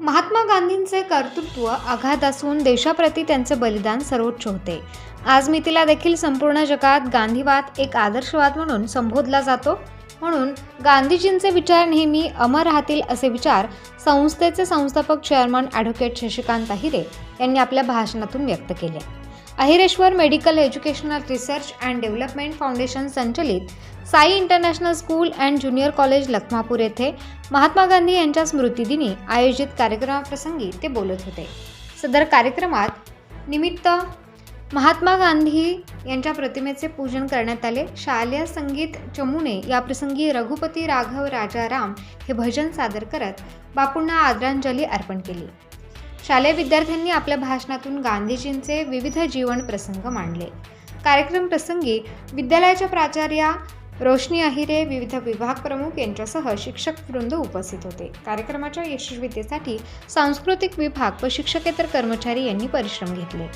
महात्मा गांधींचे कर्तृत्व अगाध असून देशाप्रती त्यांचे बलिदान सर्वोच्च होते. आज मितीला देखील संपूर्ण जगात गांधीवाद एक आदर्शवाद म्हणून संबोधला जातो. म्हणून गांधीजींचे विचार नेहमी अमर राहतील असे विचार संस्थेचे संस्थापक चेअरमन ॲडव्होकेट शशिकांत अहिरे यांनी आपल्या भाषणातून व्यक्त केले. Ahireshwar medical educational research and development foundation संचलित Sai international school and junior college Lakhmapur येथे महात्मा गांधी यांच्या स्मृतिदिनी आयोजित कार्यक्रमाप्रसंगी ते बोलत होते. सदर कार्यक्रमात निमित्त महात्मा गांधी यांच्या प्रतिमेचे पूजन करण्यात आले. शालेय संगीत चमूने याप्रसंगी रघुपती राघव राजाराम हे भजन सादर करत बापूंना आदरांजली अर्पण केली. शालेय विद्यार्थ्यांनी आपल्या भाषणातून गांधीजींचे विविध जीवन प्रसंग मांडले. कार्यक्रम प्रसंगी विद्यालयाच्या प्राचार्या रोशनी अहिरे विविध विभाग प्रमुख यांच्यासह शिक्षक वृंद उपस्थित होते. कार्यक्रमाच्या यशस्वीतेसाठी सांस्कृतिक विभाग व शिक्षकेतर कर्मचारी यांनी परिश्रम घेतले.